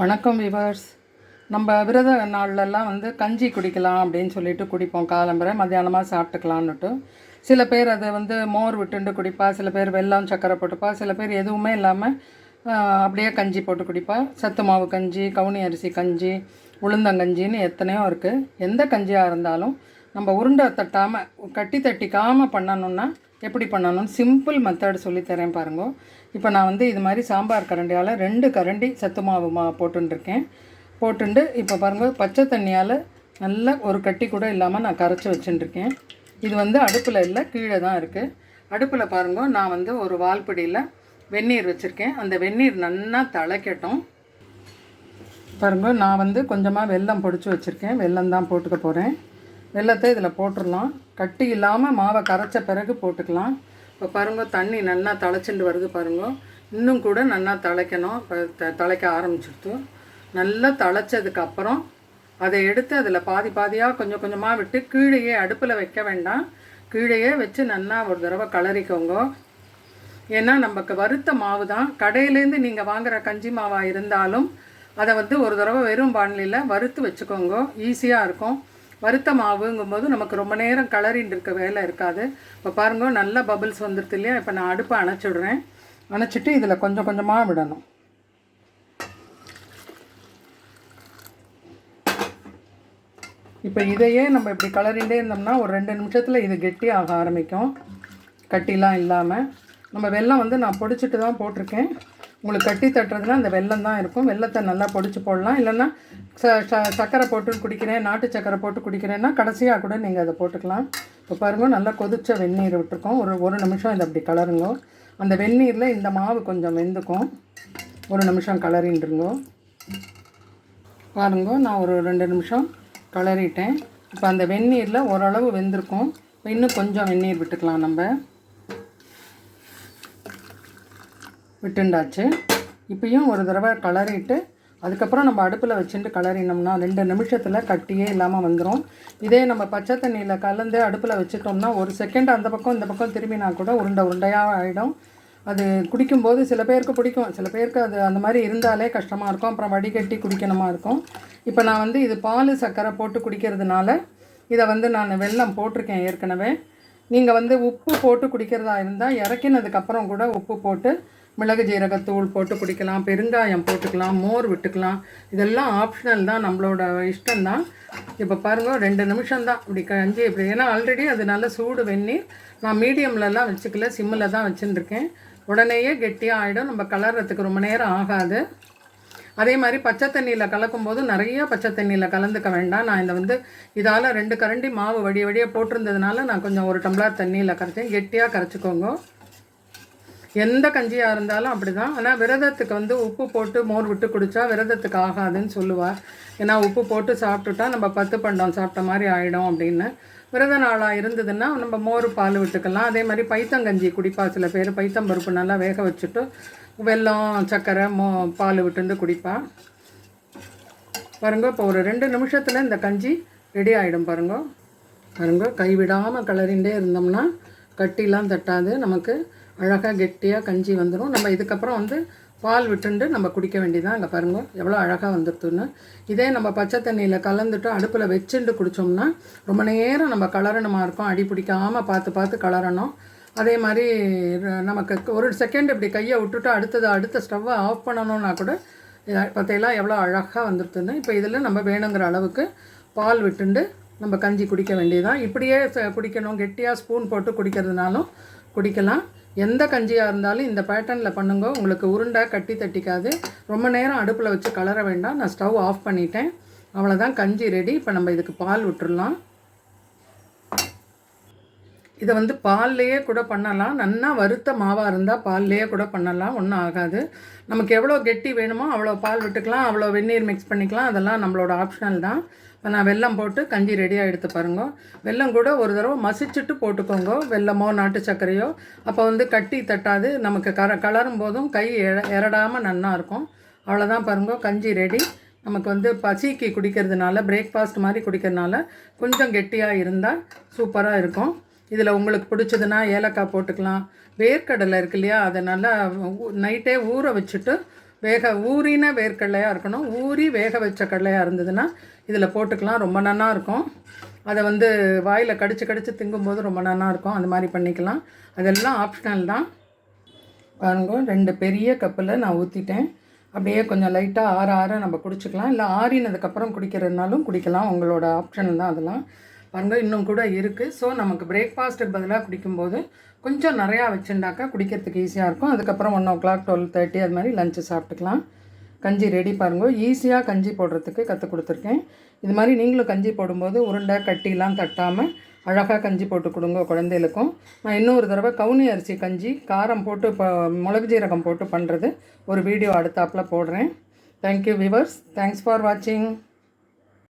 வணக்கம் விவர்ஸ். நம்ம விரத நாள்லலாம் வந்து கஞ்சி குடிக்கலாம் அப்படின்னு சொல்லிட்டு குடிப்போம். காலம்பரை மத்தியானமாக சாப்பிட்டுக்கலான்னுட்டு சில பேர் அதை வந்து மோர் விட்டுண்டு குடிப்பா சில பேர் வெல்லம் சக்கரை போட்டுப்பா சில பேர் எதுவுமே இல்லாமல் அப்படியே கஞ்சி போட்டு குடிப்பா. சத்து மாவு கஞ்சி கவுனி அரிசி கஞ்சி உளுந்தங்கஞ்சின்னு எத்தனையோ இருக்குது எந்த கஞ்சியாக இருந்தாலும் நம்ம உருண்டை தட்டாமல் கட்டி தட்டிக்காமல் பண்ணணுன்னா எப்படி பண்ணணும்னு சிம்பிள் மெத்தட் சொல்லித்தரேன் பாருங்க. இப்போ நான் வந்து இது மாதிரி சாம்பார் கரண்டியால் ரெண்டு கரண்டி சத்து மாவு மா போட்டுருக்கேன் போட்டுண்டு இப்போ பாருங்கள் பச்சை தண்ணியால் நல்லா ஒரு கட்டி கூட இல்லாமல் நான் கரைச்சி வச்சுட்டுருக்கேன் இது வந்து அடுப்பில் இல்லை கீழே தான் இருக்குது அடுப்பில் பாருங்கள் நான் வந்து ஒரு வால்பிடியில் வெந்நீர் வச்சுருக்கேன். அந்த வெந்நீர் நல்லா திளைக்கட்டும் பாருங்க நான் வந்து கொஞ்சமாக வெல்லம் பொடிச்சு வச்சுருக்கேன். வெல்லம் தான் போட்டுக்க போகிறேன் வெல்லத்தை இதில் போட்டுடலாம் கட்டி இல்லாமல் மாவை கரைச்ச பிறகு போட்டுக்கலாம். இப்போ பாருங்க தண்ணி நல்லா தழைச்சிட்டு வருது பாருங்க. இன்னும் கூட நல்லா தழைக்கணும். இப்போ த தழைக்க ஆரம்பிச்சிடுத்து. நல்லா தழைச்சதுக்கப்புறம் அதை எடுத்து அதில் பாதி பாதியாக கொஞ்சம் கொஞ்சமாக விட்டு கீழேயே அடுப்பில் வைக்க வேண்டாம். கீழேயே வச்சு நல்லா ஒரு தடவை கலரிக்கோங்க. ஏன்னா நமக்கு வறுத்த மாவு தான் கடையிலேருந்து நீங்கள் வாங்குகிற கஞ்சி மாவாக இருந்தாலும் அதை வந்து ஒரு தடவை வெறும் பாண்லியில் வறுத்து வச்சுக்கோங்க. ஈஸியாக இருக்கும். வறுத்த மாவுங்கும்போது நமக்கு ரொம்ப நேரம் கலரின்னு இருக்க வேலை இருக்காது. இப்போ பாருங்க நல்ல பபிள்ஸ் வந்துடுது இல்லையா? இப்போ நான் அடுப்பை அணைச்சிடுறேன். அணைச்சிட்டு இதில் கொஞ்சம் கொஞ்சமாக விடணும். இப்போ இதையே நம்ம இப்படி கலரிண்டே இருந்தோம்னா ஒரு ரெண்டு நிமிஷத்தில் இது கெட்டி ஆக ஆரம்பிக்கும். கட்டிலாம் இல்லாமல் நம்ம வெள்ளம் வந்து நான் பொடிச்சிட்டு தான் போட்டிருக்கேன். உங்களுக்கு கட்டி தட்டுறதுனா அந்த வெல்லம் தான் இருக்கும். வெள்ளத்தை நல்லா பொடிச்சு போடலாம். இல்லைன்னா ச ச- சர்க்கரை போட்டு குடிக்கிறேன் நாட்டு சர்க்கரை போட்டு குடிக்கிறேன்னா கடைசியாக கூட நீங்கள் அதை போட்டுக்கலாம். இப்போ பாருங்க நல்லா கொதிச்ச வெந்நீர் விட்டுருக்கோம். ஒரு ஒரு நிமிஷம் இதை அப்படி கலருங்க. அந்த வெந்நீரில் இந்த மாவு கொஞ்சம் வெந்துக்கும். ஒரு நிமிஷம் கலரின்றுங்கோ. பாருங்க நான் ஒரு ரெண்டு நிமிஷம் கலரிட்டேன் இப்போ அந்த வெந்நீரில் ஓரளவு வெந்திருக்கும். இன்னும் கொஞ்சம் வெந்நீர் விட்டுக்கலாம் நம்ம. விட்டுண்டாச்சு. இப்பயும் ஒரு தடவை கலரிட்டு அதுக்கப்புறம் நம்ம அடுப்பில் வச்சுட்டு கலரினோம்னா ரெண்டு நிமிஷத்தில் கட்டியே இல்லாமல் வந்துடும் இதே நம்ம பச்சை தண்ணியில் கலந்து அடுப்பில் வச்சுட்டோம்னா ஒரு செகண்ட் அந்த பக்கம் இந்த பக்கம் திரும்பினா கூட உருண்டை உருண்டையாக ஆகிடும் அது குடிக்கும்போது சில பேருக்கு பிடிக்கும். சில பேருக்கு அது அந்த மாதிரி இருந்தாலே கஷ்டமாக இருக்கும். அப்புறம் வடிகட்டி குடிக்கணுமா இருக்கும். இப்போ நான் வந்து இது பால் சர்க்கரை போட்டு குடிக்கிறதுனால இதை வந்து நான் வெல்லம் போட்டிருக்கேன் ஏற்கனவே. நீங்கள் வந்து உப்பு போட்டு குடிக்கிறதா இருந்தால் இறக்கினதுக்கப்புறம் கூட உப்பு போட்டு மிளகு ஜீரகத்தூள் போட்டு குடிக்கலாம் பெருங்காயம் போட்டுக்கலாம் மோர் விட்டுக்கலாம். இதெல்லாம் ஆப்ஷனல் தான் நம்மளோட இஷ்டம்தான் இப்போ பாருங்கள் ரெண்டு நிமிஷம் தான் இப்படி கஞ்சி இப்படி. ஏன்னா ஆல்ரெடி அது நல்ல சூடு வெந்நீர். நான் மீடியம்லலாம் வச்சுக்கல சிம்மில் தான் வச்சுருக்கேன் உடனேயே கெட்டியாக ஆகிடும் நம்ம கலர்றதுக்கு ரொம்ப நேரம் ஆகாது. அதே மாதிரி பச்சை தண்ணியில் கலக்கும்போது நிறைய பச்சை தண்ணியில் கலந்துக்க வேண்டாம். நான் இதை வந்து இதால் ரெண்டு கரண்டி மாவு வடிய வடியாக போட்டிருந்ததுனால நான் கொஞ்சம் ஒரு டம்ளர் தண்ணியில் கரைச்சேன். கெட்டியாக கரைச்சிக்கோங்க. எந்த கஞ்சியாக இருந்தாலும் அப்படி தான் ஆனால் விரதத்துக்கு வந்து உப்பு போட்டு மோர் விட்டு குடித்தா விரதத்துக்கு ஆகாதுன்னு சொல்லுவாள் ஏன்னா உப்பு போட்டு சாப்பிட்டுட்டா நம்ம பத்து பண்டம் சாப்பிட்ட மாதிரி ஆகிடும் அப்படின்னு. விரத நாளாக இருந்ததுன்னா நம்ம மோர் பால் விட்டுக்கலாம். அதே மாதிரி பைத்தங்கஞ்சி குடிப்பா. சில பேர் பைத்தம் பருப்பு நல்லா வேக வச்சுட்டு வெல்லம் சர்க்கரை மோ பால் விட்டுருந்து குடிப்பா. பாருங்க இப்போ ஒரு ரெண்டு நிமிஷத்தில் இந்த கஞ்சி ரெடி ஆகிடும் பாருங்க. பாருங்க கைவிடாமல் கிளறிண்டே இருந்தோம்னா கட்டிலாம் தட்டாது. நமக்கு அழகாக கெட்டியாக கஞ்சி வந்துடும் நம்ம இதுக்கப்புறம் வந்து பால் விட்டுண்டு நம்ம குடிக்க வேண்டியதான் அங்கே பாருங்கள் எவ்வளோ அழகாக வந்துடுதுன்னு இதே நம்ம பச்சை தண்ணியில் கலந்துட்டு அடுப்பில் வச்சுண்டு குடித்தோம்னா ரொம்ப நேரம் நம்ம கலரணுமா இருக்கும். அடி பிடிக்காமல் பார்த்து பார்த்து கலரணும். அதே மாதிரி நமக்கு ஒரு செகண்ட் இப்படி கையை விட்டுட்டு அடுத்தது அடுத்த ஸ்டவ்வை ஆஃப் பண்ணணும்னா கூட பார்த்தீங்களா எவ்வளோ அழகாக வந்துடுதுன்னு இப்போ இதில் நம்ம வேணுங்கிற அளவுக்கு பால் விட்டுண்டு நம்ம கஞ்சி குடிக்க வேண்டியதான் இப்படியே குடிக்கணும். கெட்டியாக ஸ்பூன் போட்டு குடிக்கிறதுனாலும் குடிக்கலாம். எந்த கஞ்சியாக இருந்தாலும் இந்த பேட்டர்னில் பண்ணுங்க. உங்களுக்கு உருண்டை கட்டி தட்டிக்காது. ரொம்ப நேரம் அடுப்பில் வச்சு கலர வேண்டாம். நான் ஸ்டவ் ஆஃப் பண்ணிட்டேன். அவ்வளோதான் கஞ்சி ரெடி இப்போ நம்ம இதுக்கு பால் விட்டுடலாம் இதை வந்து பால்லையே கூட பண்ணலாம். நல்லா வறுத்த மாவாக இருந்தால் பால்லையே கூட பண்ணலாம். ஒன்றும் ஆகாது. நமக்கு எவ்வளோ கெட்டி வேணுமோ அவ்வளோ பால் விட்டுக்கலாம். அவ்வளோ வெந்நீர் மிக்ஸ் பண்ணிக்கலாம். அதெல்லாம் நம்மளோட ஆப்ஷனல் தான். இப்போ நான் வெல்லம் போட்டு கஞ்சி ரெடியாக எடுத்து பாருங்க. வெல்லம் கூட ஒரு தடவை மசிச்சுட்டு போட்டுக்கோங்க. வெல்லமோ நாட்டு சர்க்கரையோ. அப்போ வந்து கட்டி தட்டாது. நமக்கு கர கலரும் போதும். கை எரடாமல் நன்னா இருக்கும். அவ்வளோதான் பாருங்க. கஞ்சி ரெடி நமக்கு வந்து பசிக்கு குடிக்கிறதுனால பிரேக்ஃபாஸ்ட் மாதிரி குடிக்கிறதுனால கொஞ்சம் கெட்டியாக இருந்தால் சூப்பராக இருக்கும். இதில் உங்களுக்கு பிடிச்சதுன்னா ஏலக்காய் போட்டுக்கலாம். வேர்க்கடலை இருக்கு இல்லையா அதை நல்லா நைட்டே ஊற வச்சுட்டு வேக ஊறின வேர்க்கடலையாக இருக்கணும் ஊறி வேக வச்ச கடலையாக இருந்ததுன்னா இதில் போட்டுக்கலாம் ரொம்ப நன்னாக இருக்கும். அதை வந்து வாயில் கடிச்சு கடிச்சு திங்கும்போது ரொம்ப நன்னாக இருக்கும் அந்த மாதிரி பண்ணிக்கலாம். அதெல்லாம் ஆப்ஷனல் தான். பாருங்க ரெண்டு பெரிய கப்பில் நான் ஊற்றிட்டேன் அப்படியே கொஞ்சம் லைட்டாக ஆற ஆற நம்ம குடிச்சிக்கலாம். இல்லை ஆறினதுக்கப்புறம் குடிக்கிறதுனாலும் குடிக்கலாம். உங்களோட ஆப்ஷன் தான் அதெல்லாம். பாருங்க இன்னும் கூட இருக்குது ஸோ நமக்கு பிரேக்ஃபாஸ்ட்டுக்கு பதிலாக குடிக்கும்போது கொஞ்சம் நிறையா வச்சுருந்தாக்கா குடிக்கிறதுக்கு ஈஸியாக இருக்கும். அதுக்கப்புறம் one o'clock twelve thirty அது மாதிரி லஞ்சு சாப்பிட்டுக்கலாம். கஞ்சி ரெடி பாருங்க. ஈஸியாக கஞ்சி போடுறதுக்கு கற்றுக் கொடுத்துருக்கேன். இது மாதிரி நீங்களும் கஞ்சி போடும்போது உருண்டை கட்டிலாம் தட்டாமல் அழகாக கஞ்சி போட்டு கொடுங்க குழந்தைகளுக்கும். நான் இன்னொரு தடவை கவுனி அரிசி கஞ்சி காரம் போட்டு இப்போ மிளகு ஜீரகம் போட்டு பண்ணுறது ஒரு வீடியோ அடுத்தாப்பில் போடுறேன். தேங்க்யூ விவர்ஸ் தேங்க்ஸ் ஃபார் வாட்சிங்